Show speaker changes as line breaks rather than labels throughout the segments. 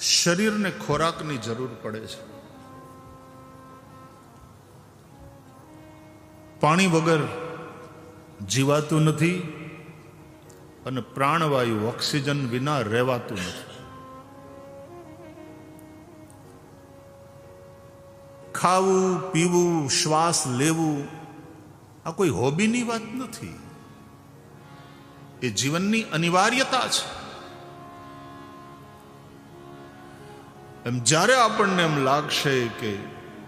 શરીરને ખોરાકની જરૂર પડે છે. પાણી વગર જીવાતું નથી અને પ્રાણવાયુ ઓક્સિજન વિના રહેવાતું નથી. ખાવું, પીવું, શ્વાસ લેવું, આ કોઈ હોબીની વાત નથી. એ જીવનની અનિવાર્યતા છે. એમ જ્યારે આપણને એમ લાગશે કે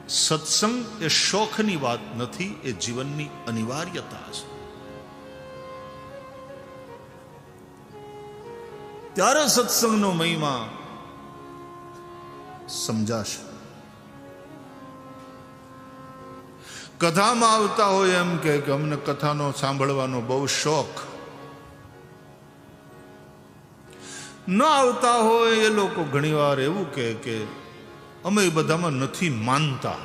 સત્સંગ એ શોખની વાત નથી, એ જીવનની અનિવાર્યતા છે. ત્યારે સત્સંગનો મહિમા સમજાશે. કથામાં આવતા હોય એમ કે અમને કથાનો સાંભળવાનો બહુ શોખ. ન આવતા હોય એ લોકો ઘણીવાર એવું કહે કે અમે એ બધામાં નથી માનતા.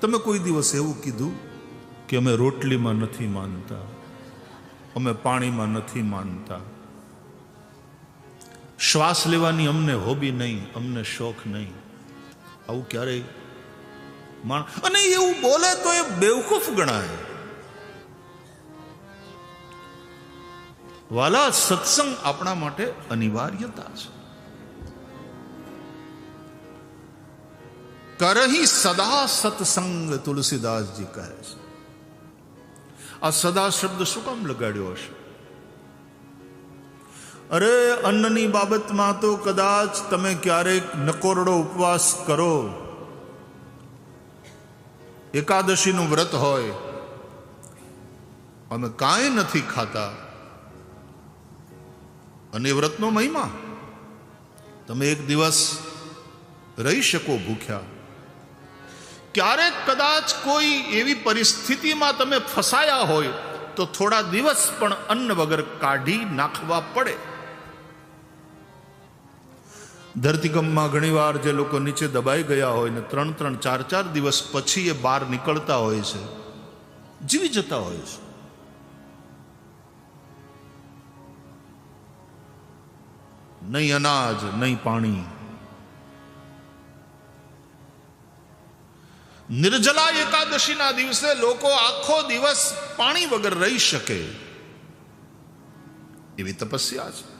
તમે કોઈ દિવસ એવું કીધું કે અમે રોટલીમાં નથી માનતા? અમે પાણીમાં નથી માનતા? શ્વાસ લેવાની અમને હોબી નહીં, અમને શોખ નહીં. આવું ક્યારેય માણ અને એવું બોલે તો એ બેવકૂફ ગણાય. વાલા સત્સંગ આપણા માટે અનિવાર્યતા છે. કરહી સદા સત્સંગ તુલસીદાસજી કહે છે. આ સદા શબ્દ શું કામ લગાડ્યો હશે? અરે અન્નની બાબતમાં તો કદાચ તમે ક્યારેક નકોરડો ઉપવાસ કરો. એકાદશીનું વ્રત હોય. અમે કાંઈ નથી ખાતા. અને વ્રતનો મહિમા. તમે એક દિવસ રહી શકો ભૂખ્યા. ક્યારેક કદાચ કોઈ એવી પરિસ્થિતિમાં તમે ફસાયા હોય તો થોડા દિવસ પણ અન્ન વગર કાઢી નાખવા પડે. ધરતીકંપમાં ઘણીવાર જે લોકો નીચે દબાઈ ગયા હોય ને ત્રણ ત્રણ ચાર ચાર દિવસ પછી એ બહાર નીકળતા હોય છે. જીવી જતા હોય છે. નહીં અનાજ, નહીં પાણી. નિર્જલા એકાદશીના દિવસે લોકો આખો દિવસ પાણી વગર રહી શકે. એવી તપસ્યા છે.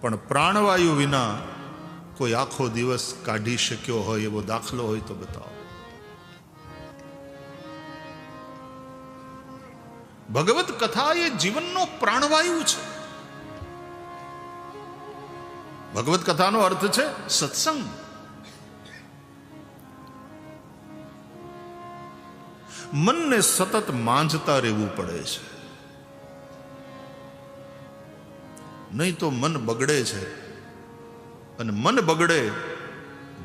પણ પ્રાણવાયુ વિના કોઈ આખો દિવસ કાઢી શક્યો હોય, એવો દાખલો હોય તો બતાવો. ભગવત કથા એ જીવનનો પ્રાણવાયુ છે. ભગવત કથાનો અર્થ છે સત્સંગ. મનને સતત માંજતા રહેવું પડે છે. નહીં તો મન બગડે છે અને મન બગડે,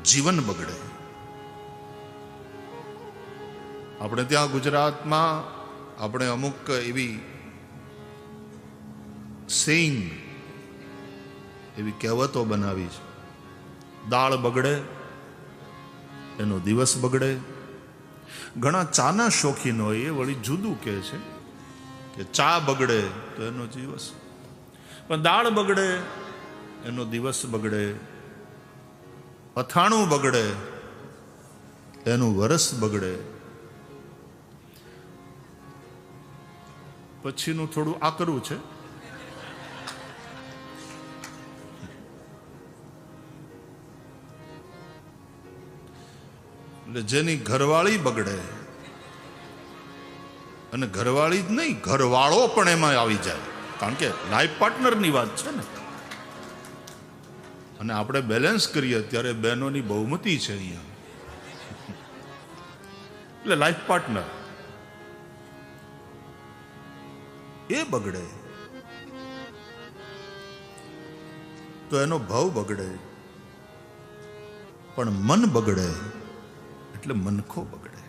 જીવન બગડે. આપણે ત્યાં ગુજરાતમાં આપણે અમુક એવી સેઇંગ એવી કહેવતો બનાવી છે. દાળ બગડે, એનો દિવસ બગડે. ઘણા ચાના શોખીન હોય એ વળી જુદું કહે છે કે ચા બગડે તો એનો દિવસ. પણ દાળ બગડે, એનો દિવસ બગડે. અથાણું બગડે, એનું વરસ બગડે. પછીનું થોડું આકરું છે. એટલે જેની ઘરવાળી બગડે. અને ઘરવાળી જ નહીં, ઘરવાળો પણ એમાં આવી જાય. કારણ કે લાઈફ પાર્ટનરની વાત છે ને. અને આપણે બેલેન્સ કરીએ, ત્યારે બહેનોની બહુમતી છે અહીંયા. એટલે લાઈફ પાર્ટનર એ બગડે. તો એનો ભાવ બગડે. પણ મન બગડે. એટલે મનખો બગડે.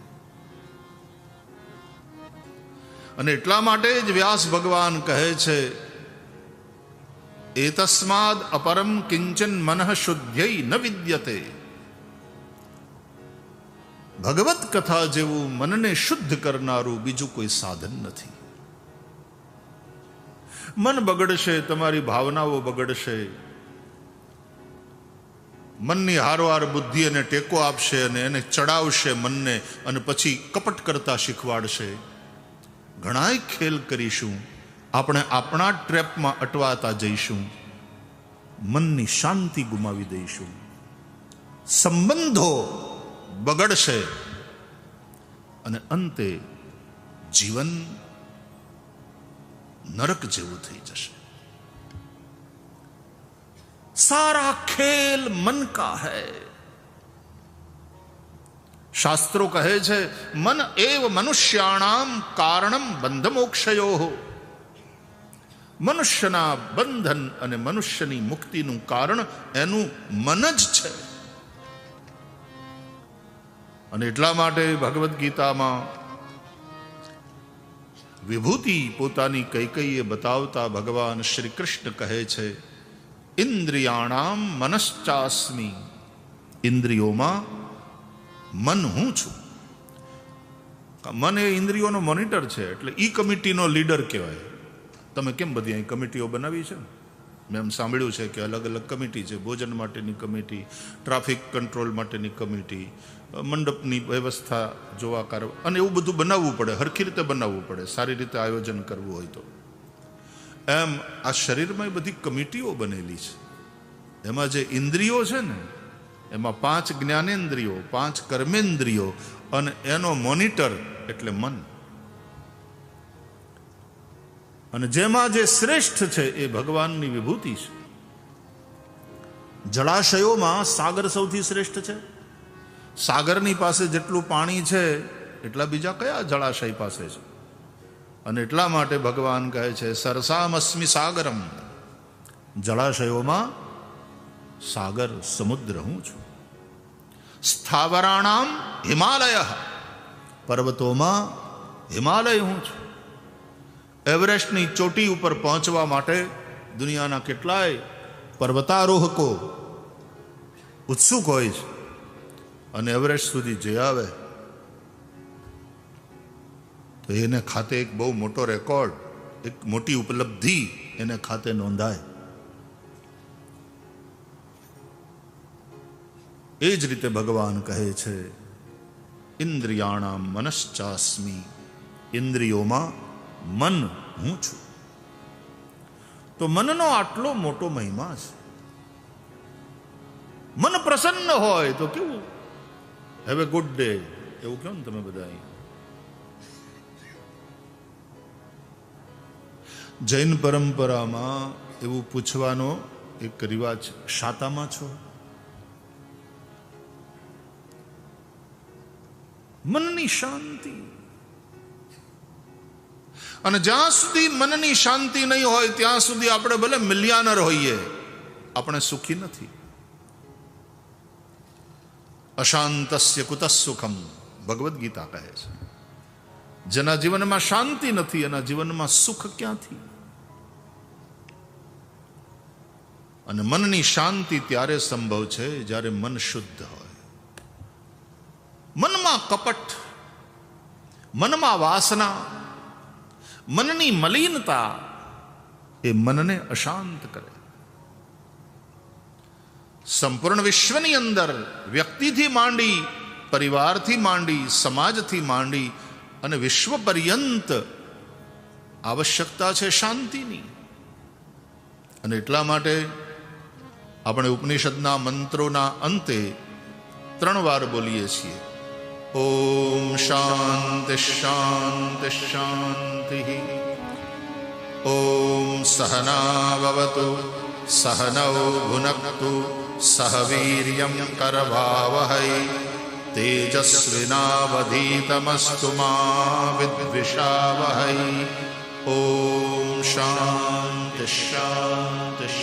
અને એટલા માટે જ વ્યાસ ભગવાન કહે છે એ તસ્માદ અપરમ કિંચન મનઃ શુદ્ધ્યય ન વિદ્યતે. ભગવત કથા જેવું મનને શુદ્ધ કરનારું બીજું કોઈ સાધન નથી. મન બગડશે, તમારી ભાવનાઓ બગડશે મનની હારવાર બુદ્ધિ એને ટેકો આપશે અને એને ચડાવશે મનને અને પછી કપટ કરતા શીખવાડશે. ઘણાય ખેલ કરીશું. આપણે આપણા ટ્રેપમાં અટવાતા જઈશું. મનની શાંતિ ગુમાવી દઈશું. સંબંધો બગડશે. અને અંતે જીવન નરક જેવું થઈ જશે. सारा खेल मन का है શાસ્ત્રો કહે છે મન એવ મનુષ્યાણામ કારણમ બંધ મોક્ષયો મનુષ્યના બંધન અને મનુષ્યની મુક્તિનું કારણ એનું મન જ છે અને એટલા માટે ભગવદ્ ગીતામાં વિભૂતિ પોતાની કઈ કઈએ બતાવતા ભગવાન શ્રી કૃષ્ણ કહે છે ઇન્દ્રિયાણામ મનશ્ચાસ્મી. ઇન્દ્રિયોમાં મન હું છું? મન એ ઇન્દ્રિયોનો મોનિટર છે, એટલે ઈ કમિટીનો લીડર કહેવાય. તમે કેમ બધી અહીં કમિટીઓ બનાવી છે? મેં એમ સાંભળ્યું છે કે અલગ અલગ કમિટી છે, ભોજન માટેની કમિટી ટ્રાફિક કંટ્રોલ માટેની કમિટી મંડપની વ્યવસ્થા જોવા કરવા અને એવું બધું બનાવવું પડે, હરખી રીતે બનાવવું પડે, સારી રીતે આયોજન કરવું હોય તો. એમ આ શરીરમાં બધી કમિટીઓ બનેલી છે. એમાં જે ઇન્દ્રિયો છે ને, એમાં પાંચ જ્ઞાનેન્દ્રિયો, પાંચ કર્મેન્દ્રિયો અને એનો મોનિટર એટલે મન. અને જેમાં જે શ્રેષ્ઠ છે એ ભગવાનની વિભૂતિ છે. જળાશયોમાં સાગર સૌથી શ્રેષ્ઠ છે. સાગરની પાસે જેટલું પાણી છે, એટલા બીજા કયા જળાશય પાસે છે? અને એટલા માટે ભગવાન કહે છે, સરસામસ્મિ સાગરમ. જળાશયોમાં સાગર સમુદ્ર હું છું. સ્થાવરાણામ હિમાલય. પર્વતોમાં હિમાલય હું છું. એવરેસ્ટની ચોટી ઉપર પહોંચવા માટે દુનિયાના કેટલાય પર્વતારોહકો ઉત્સુક હોય છે. અને એવરેસ્ટ સુધી જઈ આવે. તો એને ખાતે એક બહુ મોટો રેકોર્ડ, એક મોટી ઉપલબ્ધિ એને ખાતે નોંધાય. એ જ રીતે ભગવાન કહે છે, ઇન્દ્રિયાણા મનશ્ચાસ્મી, ઇન્દ્રિયોમાં મન હું છું. તો મનનો આટલો મોટો મહિમા છે. મન પ્રસન્ન હોય તો કેવું? Have a good day. એવું કહો ને તમે બધા જૈન પરંપરામાં એવું પૂછવાનો એક રિવાજ શાતામાં છો? મનની શાંતિ. અને જ્યાં સુધી મનની શાંતિ નહીં હોય, ત્યાં સુધી આપણે ભલે મિલિયાનર હોઈએ, આપણે સુખી નથી. અશાંતસ્ય કુત સુખમ, ભગવદ્ ગીતા કહે છે. જેના જીવનમાં શાંતિ નથી, એના જીવનમાં સુખ ક્યાંથી? અને મનની શાંતિ ત્યારે સંભવ છે જ્યારે મન શુદ્ધ હોય. મનમાં કપટ, મનમાં વાસના, મનની મલિનતા એ મનને અશાંત કરે. સંપૂર્ણ વિશ્વની અંદર વ્યક્તિથી માંડી, પરિવારથી માંડી, સમાજથી માંડી અને વિશ્વ પર્યંત આવશ્યકતા છે શાંતિની. અને એટલા માટે આપણે ઉપનિષદના મંત્રોના અંતે ત્રણ વાર બોલીએ છીએ. ઓમ શાંતિ શાંતિ શાંતિ. ઓમ સહનાવતુ સહનૌ ભુનક્તુ સહવીર્યમ કરવાવહૈ. તેજસ્વિનાવધીતમસ્તુ મા વિદ્વિષાવહૈ. ઓમ શાંતિ શાંત